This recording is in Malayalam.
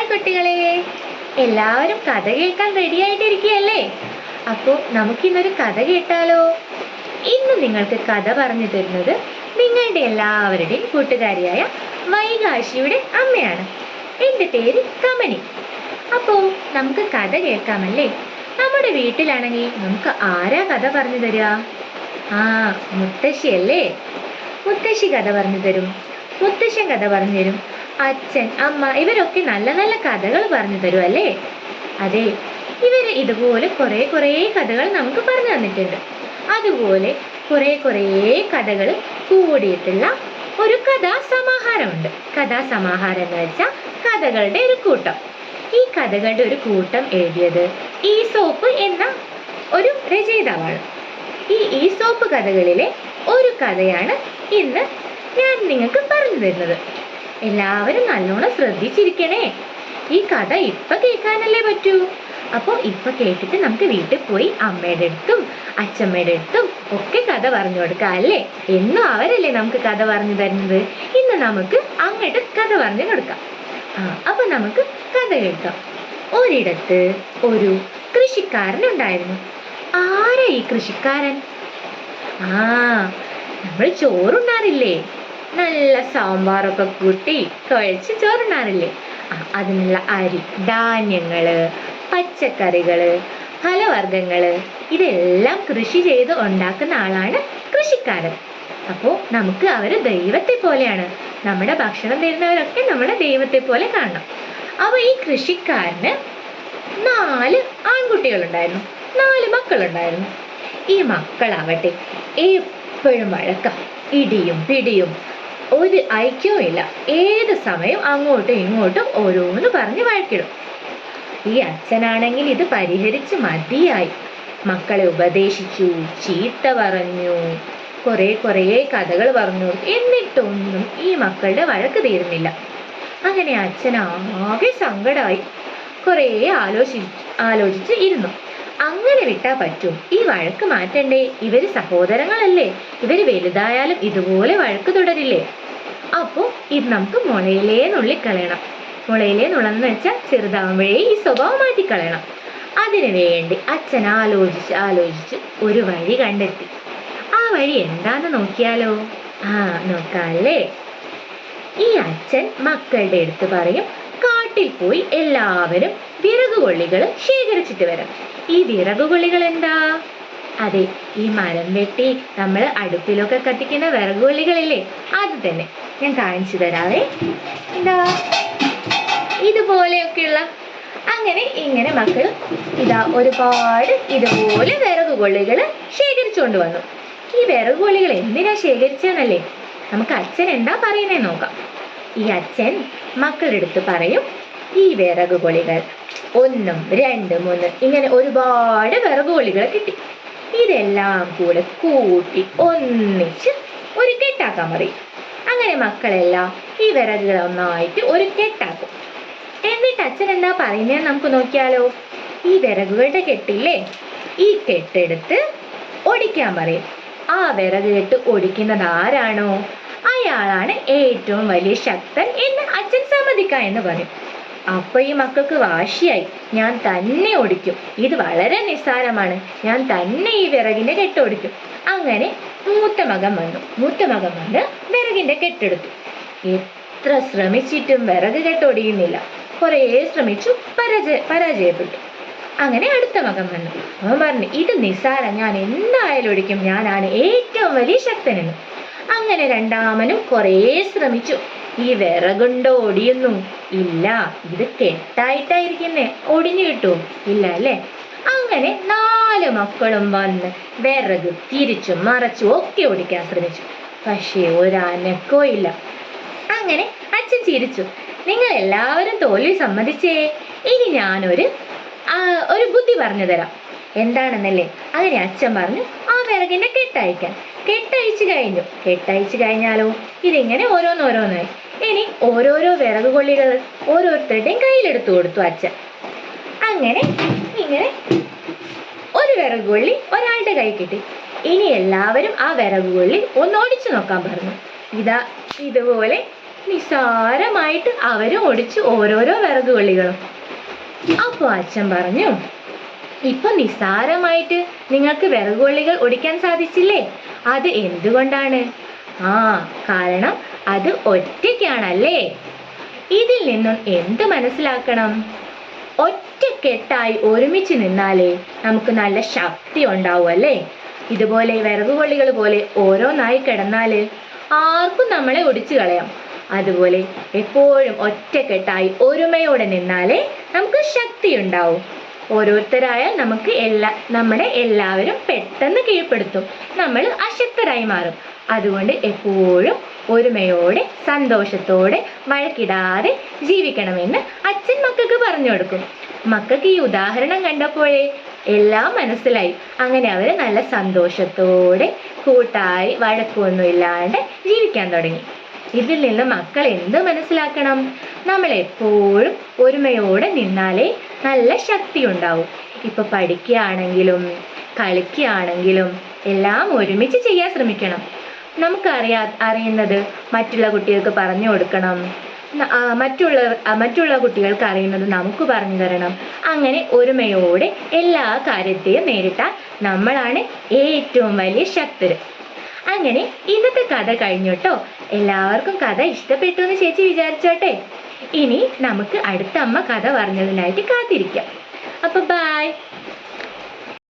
ഹായ് കുട്ടികളെ. എല്ലാവരും കഥ കേൾക്കാൻ റെഡി ആയിട്ടിരിക്കുകയല്ലേ? അപ്പോൾ നമുക്കിന്നൊരു കഥ കേട്ടാലോ? ഇന്ന് നിങ്ങൾക്ക് കഥ പറഞ്ഞു തരുന്നത് നിങ്ങളുടെ എല്ലാവരുടെയും കൂട്ടുകാരിയായ വൈകാശിയുടെ അമ്മയാണ്. എന്റെ പേര് കമനി. അപ്പോൾ നമുക്ക് കഥ കേൾക്കാമല്ലേ? നമ്മുടെ വീട്ടിലാണെങ്കിൽ നമുക്ക് ആരാ കഥ പറഞ്ഞു തരിക? ആ മുത്തശ്ശിയല്ലേ? മുത്തശ്ശി കഥ പറഞ്ഞു തരും. മുത്തശ്ശൻ കഥ പറഞ്ഞു തരും. അച്ഛൻ അമ്മ ഇവരൊക്കെ നല്ല നല്ല കഥകൾ പറഞ്ഞു തരും അല്ലേ? അതെ ഇവർ ഇതുപോലെ കുറെ കുറെ കഥകൾ നമുക്ക് പറഞ്ഞു തന്നിട്ടുണ്ട്. അതുപോലെ കുറെ കുറെ കഥകൾ കൂടിയിട്ടുള്ള ഒരു കഥാസമാഹാരമുണ്ട്. കഥാസമാഹാരം എന്ന് വെച്ചാൽ കഥകളുടെ ഒരു കൂട്ടം. ഈ കഥകളുടെ ഒരു കൂട്ടം എഴുതിയത് ഈ സോപ്പ് എന്ന ഒരു രചയിതാവാണ്. ഈ ഈ സോപ്പ് കഥകളിലെ ഒരു കഥയാണ് ഇന്ന് ഞാൻ നിങ്ങൾക്ക് പറഞ്ഞു തരുന്നത്. എല്ലാവരും നല്ലോണം ശ്രദ്ധിച്ചിരിക്കണേ. ഈ കഥ ഇപ്പൊ കേൾക്കാനല്ലേ പറ്റൂ? അപ്പോൾ ഇപ്പൊ കേട്ടിട്ട് നമുക്ക് വീട്ടിൽ പോയി അമ്മയുടെ അടുത്തും അച്ഛമ്മയുടെ അടുത്തും ഒക്കെ കഥ പറഞ്ഞു കൊടുക്കാം അല്ലേ? എന്നും അവരല്ലേ നമുക്ക് കഥ പറഞ്ഞു തരുന്നത്? ഇന്ന് നമുക്ക് അങ്ങോട്ട് കഥ പറഞ്ഞു കൊടുക്കാം. ആ അപ്പൊ നമുക്ക് കഥ കേൾക്കാം. ഒരിടത്ത് ഒരു കൃഷിക്കാരൻ ഉണ്ടായിരുന്നു. ആരാ ഈ കൃഷിക്കാരൻ? ആ നമ്മൾ ചോറുണ്ണാറില്ലേ? നല്ല സാമ്പാറൊക്കെ കൂട്ടി കുഴച്ച് ചോറുണ്ണാറില്ലേ? അതിനുള്ള അരി ധാന്യങ്ങൾ പച്ചക്കറികൾ ഫലവർഗങ്ങൾ ഇതെല്ലാം കൃഷി ചെയ്ത് ഉണ്ടാക്കുന്ന ആളാണ് കൃഷിക്കാരൻ. അപ്പോൾ നമുക്ക് അവർ ദൈവത്തെ പോലെയാണ്. നമ്മുടെ ഭക്ഷണം തരുന്നവരൊക്കെ നമ്മുടെ ദൈവത്തെ പോലെ കാണണം. അപ്പൊ ഈ കൃഷിക്കാരന് നാല് ആൺകുട്ടികളുണ്ടായിരുന്നു. നാല് മക്കളുണ്ടായിരുന്നു. ഈ മക്കളാവട്ടെ എപ്പോഴും വഴക്കം. ഇടിയും പിടിയും ഒരു ഐക്യവും ഇല്ല. ഏത് സമയം അങ്ങോട്ടും ഇങ്ങോട്ടും ഓരോന്ന് പറഞ്ഞ് വഴക്കിടും. ഈ അച്ഛനാണെങ്കിൽ ഇത് പരിഹരിച്ച് മതിയായി. മക്കളെ ഉപദേശിച്ചു ചീത്ത പറഞ്ഞു കുറെ കുറേ കഥകൾ പറഞ്ഞു എന്നിട്ടൊന്നും ഈ മക്കളുടെ വഴക്ക് തീരുന്നില്ല. അങ്ങനെ അച്ഛൻ ആകെ സങ്കടമായി കുറേ ആലോചി ആലോചിച്ച് ഇരുന്നു. അങ്ങനെ വിട്ടാ പറ്റും. ഈ വഴക്ക് മാറ്റണ്ടേ? ഇവർ സഹോദരങ്ങളല്ലേ? ഇവർ വലുതായാലും ഇതുപോലെ വഴക്ക് തുടരില്ലേ? അപ്പോ ഇത് നമുക്ക് മുളയിലേ നുള്ളിക്കളയണം മുളയിലേ നുള്ളെന്ന് വെച്ചാൽ ചെറുതാവുമ്പോഴേ ഈ സ്വഭാവം മാറ്റിക്കളയണം. അതിനു വേണ്ടി അച്ഛൻ ആലോചിച്ച് ആലോചിച്ച് ഒരു വഴി കണ്ടെത്തി. ആ വഴി എന്താന്ന് നോക്കിയാലോ? ആ നോക്കാല്ലേ? ഈ അച്ഛൻ മക്കളുടെ അടുത്ത് പറയും കാട്ടിൽ പോയി എല്ലാവരും വിറകുകൊള്ളികൾ ശേഖരിച്ചിട്ട് വരാം ഈ വിറകുകൊള്ളികൾ എന്താ അതെ ഈ മരം വെട്ടി നമ്മൾ അടുപ്പിലൊക്കെ കത്തിക്കുന്ന വിറകുള്ളികളില്ലേ അത് തന്നെ. ഞാൻ കാണിച്ചു തരാവേ. എന്താ ഇതുപോലെയൊക്കെയുള്ള അങ്ങനെ ഇങ്ങനെ മക്കൾ ഇതാ ഒരുപാട് ഇതുപോലെ വിറകുകൊള്ളികൾ ശേഖരിച്ചുകൊണ്ട് വന്നു. ഈ വിറകുകൊള്ളികൾ എന്തിനാ ശേഖരിച്ചെന്നല്ലേ നമുക്ക് അച്ഛൻ എന്താ പറയുന്നേ നോക്കാം. ഈ അച്ഛൻ മക്കളുടെ അടുത്ത് പറയും ഈ വിറകുകൊള്ളികൾ ഒന്നും രണ്ടും മൂന്ന് ഇങ്ങനെ ഒരുപാട് വിറകുകൊള്ളികൾ കിട്ടി. ഇതെല്ലാം കൂടെ കൂട്ടി ഒന്നിച്ച് ഒരു കെട്ടാക്കാൻ പറയും. അങ്ങനെ മക്കളെല്ലാം ഈ വിറകുകൾ ഒന്നായിട്ട് ഒരു കെട്ടാക്കും. എന്നിട്ട് അച്ഛൻ എന്താ പറയുന്നത് നമുക്ക് നോക്കിയാലോ? ഈ വിറകുകളുടെ കെട്ടില്ലേ? ഈ കെട്ടെടുത്ത് ഒടിക്കാൻ പറയും. ആ വിറക് കെട്ട് ഒടിക്കുന്നത് ആരാണോ? അയാളാണ് ഏറ്റവും വലിയ ശക്തൻ എന്ന് അച്ഛൻ സമ്മതിക്കാം എന്ന് പറയും. അപ്പൊ ഈ മക്കൾക്ക് വാശിയായി. ഞാൻ തന്നെ ഓടിക്കും. ഇത് വളരെ നിസ്സാരമാണ്. ഞാൻ തന്നെ ഈ വിറകിന്റെ കെട്ടോടിക്കും. അങ്ങനെ മൂത്ത മകൻ വന്നു. മൂത്ത മകൻ വന്ന് വിറകിന്റെ കെട്ടെടുത്തു. എത്ര ശ്രമിച്ചിട്ടും വിറക് കെട്ടൊടിയുന്നില്ല. കുറേ ശ്രമിച്ചു പരാജയ പരാജയപ്പെട്ടു. അങ്ങനെ അടുത്ത മകൻ വന്നു. അവൻ പറഞ്ഞു ഇത് നിസ്സാരം. ഞാൻ എന്തായാലും ഒടിക്കും ഞാനാണ് ഏറ്റവും വലിയ ശക്തനെന്ന്. അങ്ങനെ രണ്ടാമനും കുറേ ശ്രമിച്ചു. ഈ വിറകുണ്ട് ഒടിയുന്നു? ഇല്ല ഇത് കെട്ടായിട്ടായിരിക്കുന്നേ. ഒടിഞ്ഞു കിട്ടും. ഇല്ല അല്ലേ? അങ്ങനെ നാല് മക്കളും വന്ന് വിറക് തിരിച്ചും മറച്ചും ഒക്കെ ഓടിക്കാൻ ശ്രമിച്ചു. പക്ഷേ ഒരനക്കോ ഇല്ല. അങ്ങനെ അച്ഛൻ ചിരിച്ചു. നിങ്ങൾ എല്ലാവരും തോൽവി സമ്മതിച്ചേ? ഇനി ഞാനൊരു ഒരു ബുദ്ധി പറഞ്ഞു തരാം. എന്താണെന്നല്ലേ? അങ്ങനെ അച്ഛൻ പറഞ്ഞു ആ വിറകിന്റെ കെട്ടയക്കാൻ കെട്ടയച്ചു കഴിഞ്ഞു. കെട്ടയച്ചു കഴിഞ്ഞാലോ? ഇതിങ്ങനെ ഓരോന്നോരോന്നായി ഇനി ഓരോരോ വിറക് കൊള്ളികൾ ഓരോരുത്തരുടെയും കയ്യിലെടുത്തു കൊടുത്തു അച്ഛൻ. അങ്ങനെ ഇങ്ങനെ ഒരു വിറക് കൊള്ളി ഒരാളുടെ കൈ കിട്ടി. ഇനി എല്ലാവരും ആ വിറക് കൊള്ളി ഒന്ന് ഓടിച്ചു നോക്കാൻ പറഞ്ഞു. ഇതാ ഇതുപോലെ നിസ്സാരമായിട്ട് അവരും ഓടിച്ചു ഓരോരോ വിറകുകൊള്ളികളും അപ്പോൾ അച്ഛൻ പറഞ്ഞു ഇപ്പൊ നിസ്സാരമായിട്ട് നിങ്ങൾക്ക് വിറകുകൊള്ളികൾ ഒടിക്കാൻ സാധിച്ചില്ലേ? അത് എന്തുകൊണ്ടാണ്? ആ കാരണം അത് ഒറ്റയ്ക്കാണല്ലേ? ഇതിൽ നിന്നും എന്ത് മനസ്സിലാക്കണം? ഒറ്റക്കെട്ടായി ഒരുമിച്ച് നിന്നാലേ നമുക്ക് നല്ല ശക്തി ഉണ്ടാവും അല്ലേ? ഇതുപോലെ വിറകുകൊള്ളികൾ പോലെ ഓരോന്നായി കിടന്നാൽ ആർക്കും നമ്മളെ ഒടിച്ചു കളയാം. അതുപോലെ എപ്പോഴും ഒറ്റക്കെട്ടായി ഒരുമയോടെ നിന്നാലേ നമുക്ക് ശക്തി ഉണ്ടാവും. ഓരോരുത്തരായാൽ നമുക്ക് എല്ലാ നമ്മുടെ എല്ലാവരും പെട്ടെന്ന് കീഴ്പ്പെടുത്തും. നമ്മൾ അശക്തരായി മാറും. അതുകൊണ്ട് എപ്പോഴും ഒരുമയോടെ സന്തോഷത്തോടെ വഴക്കിടാതെ ജീവിക്കണമെന്ന് അച്ഛൻ മക്കൾക്ക് പറഞ്ഞു കൊടുക്കും. മക്കൾക്ക് ഈ ഉദാഹരണം കണ്ടപ്പോഴേ എല്ലാം മനസ്സിലായി. അങ്ങനെ അവർ നല്ല സന്തോഷത്തോടെ കൂട്ടായി വഴക്കൊന്നും ഇല്ലാണ്ട് ജീവിക്കാൻ തുടങ്ങി. ഇതിൽ നിന്ന് മക്കൾ എന്ത് മനസ്സിലാക്കണം? നമ്മൾ എപ്പോഴും ഒരുമയോടെ നിന്നാലേ നല്ല ശക്തി ഉണ്ടാവും. ഇപ്പൊ പഠിക്കുകയാണെങ്കിലും കളിക്കുകയാണെങ്കിലും എല്ലാം ഒരുമിച്ച് ചെയ്യാൻ ശ്രമിക്കണം. നമുക്കറിയാ അറിയുന്നത് മറ്റുള്ള കുട്ടികൾക്ക് പറഞ്ഞു കൊടുക്കണം. മറ്റുള്ള മറ്റുള്ള കുട്ടികൾക്ക് അറിയുന്നത് നമുക്ക് പറഞ്ഞു തരണം. അങ്ങനെ ഒരുമയോടെ എല്ലാ കാര്യത്തെയും നേരിട്ടാൽ നമ്മളാണ് ഏറ്റവും വലിയ ശക്തര്. അങ്ങനെ ഇന്നത്തെ കഥ കഴിഞ്ഞോട്ടോ എല്ലാവർക്കും കഥ ഇഷ്ടപ്പെട്ടു എന്ന് ചേച്ചി വിചാരിച്ചോട്ടെ. ഇനി നമുക്ക് അടുത്ത അമ്മ കഥ പറഞ്ഞതിനായിട്ട് കാത്തിരിക്കാം. അപ്പൊ ബായ്